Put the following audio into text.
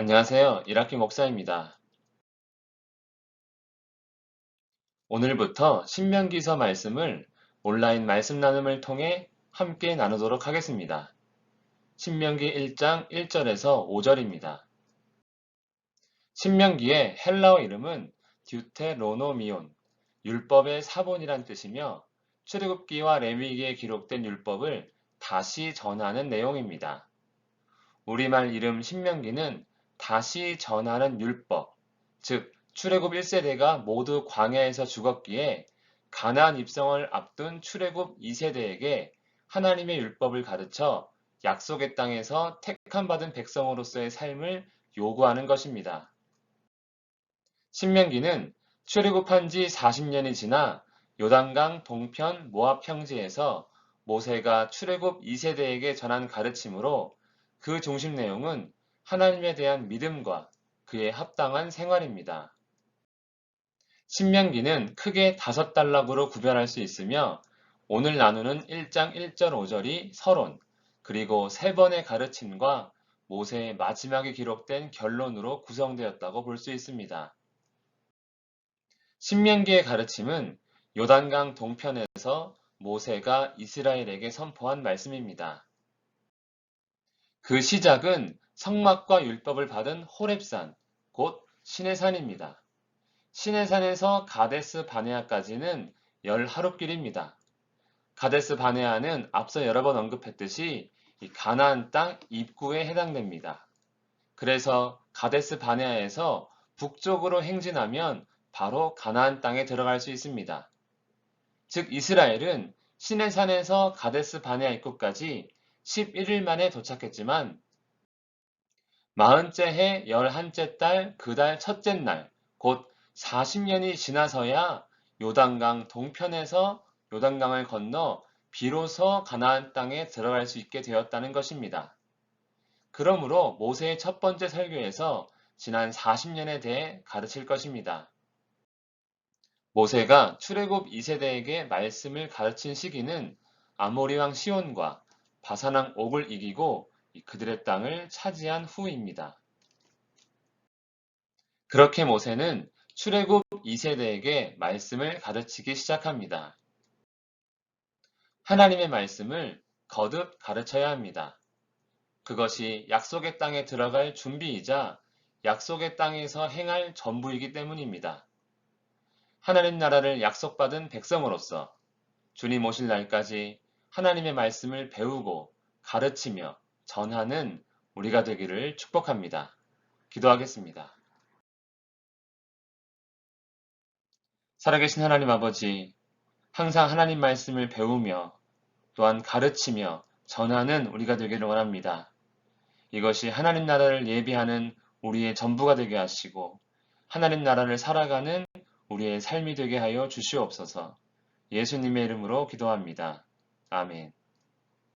안녕하세요. 이라키 목사입니다. 오늘부터 신명기서 말씀을 온라인 말씀 나눔을 통해 함께 나누도록 하겠습니다. 신명기 1장 1절에서 5절입니다. 신명기의 헬라어 이름은 듀테로노미온, 율법의 사본이란 뜻이며 출애굽기와 레위기에 기록된 율법을 다시 전하는 내용입니다. 우리말 이름 신명기는 다시 전하는 율법, 즉 출애굽 1세대가 모두 광야에서 죽었기에 가나안 입성을 앞둔 출애굽 2세대에게 하나님의 율법을 가르쳐 약속의 땅에서 택함 받은 백성으로서의 삶을 요구하는 것입니다. 신명기는 출애굽한 지 40년이 지나 요단강 동편 모압 평지에서 모세가 출애굽 2세대에게 전한 가르침으로 그 중심 내용은 하나님에 대한 믿음과 그에 합당한 생활입니다. 신명기는 크게 다섯 단락으로 구별할 수 있으며 오늘 나누는 1장 1절 5절이 서론, 그리고 세 번의 가르침과 모세의 마지막에 기록된 결론으로 구성되었다고 볼 수 있습니다. 신명기의 가르침은 요단강 동편에서 모세가 이스라엘에게 선포한 말씀입니다. 그 시작은 성막과 율법을 받은 호렙산, 곧 신의 산입니다. 신의 산에서 가데스 바네아까지는 열 하룻길입니다. 가데스 바네아는 앞서 여러 번 언급했듯이 가나안 땅 입구에 해당됩니다. 그래서 가데스 바네아에서 북쪽으로 행진하면 바로 가나안 땅에 들어갈 수 있습니다. 즉 이스라엘은 신의 산에서 가데스 바네아 입구까지 11일 만에 도착했지만 마흔째 해 열한째 달 그 달 첫째 날 곧 40년이 지나서야 요단강 동편에서 요단강을 건너 비로소 가나안 땅에 들어갈 수 있게 되었다는 것입니다. 그러므로 모세의 첫 번째 설교에서 지난 40년에 대해 가르칠 것입니다. 모세가 출애굽 2세대에게 말씀을 가르친 시기는 아모리 왕 시온과 바사왕 옥을 이기고 그들의 땅을 차지한 후입니다. 그렇게 모세는 출애굽 2세대에게 말씀을 가르치기 시작합니다. 하나님의 말씀을 거듭 가르쳐야 합니다. 그것이 약속의 땅에 들어갈 준비이자 약속의 땅에서 행할 전부이기 때문입니다. 하나님 나라를 약속받은 백성으로서 주님 오실 날까지 하나님의 말씀을 배우고 가르치며 전하는 우리가 되기를 축복합니다. 기도하겠습니다. 살아계신 하나님 아버지, 항상 하나님 말씀을 배우며 또한 가르치며 전하는 우리가 되기를 원합니다. 이것이 하나님 나라를 예비하는 우리의 전부가 되게 하시고 하나님 나라를 살아가는 우리의 삶이 되게 하여 주시옵소서 예수님의 이름으로 기도합니다. 아멘.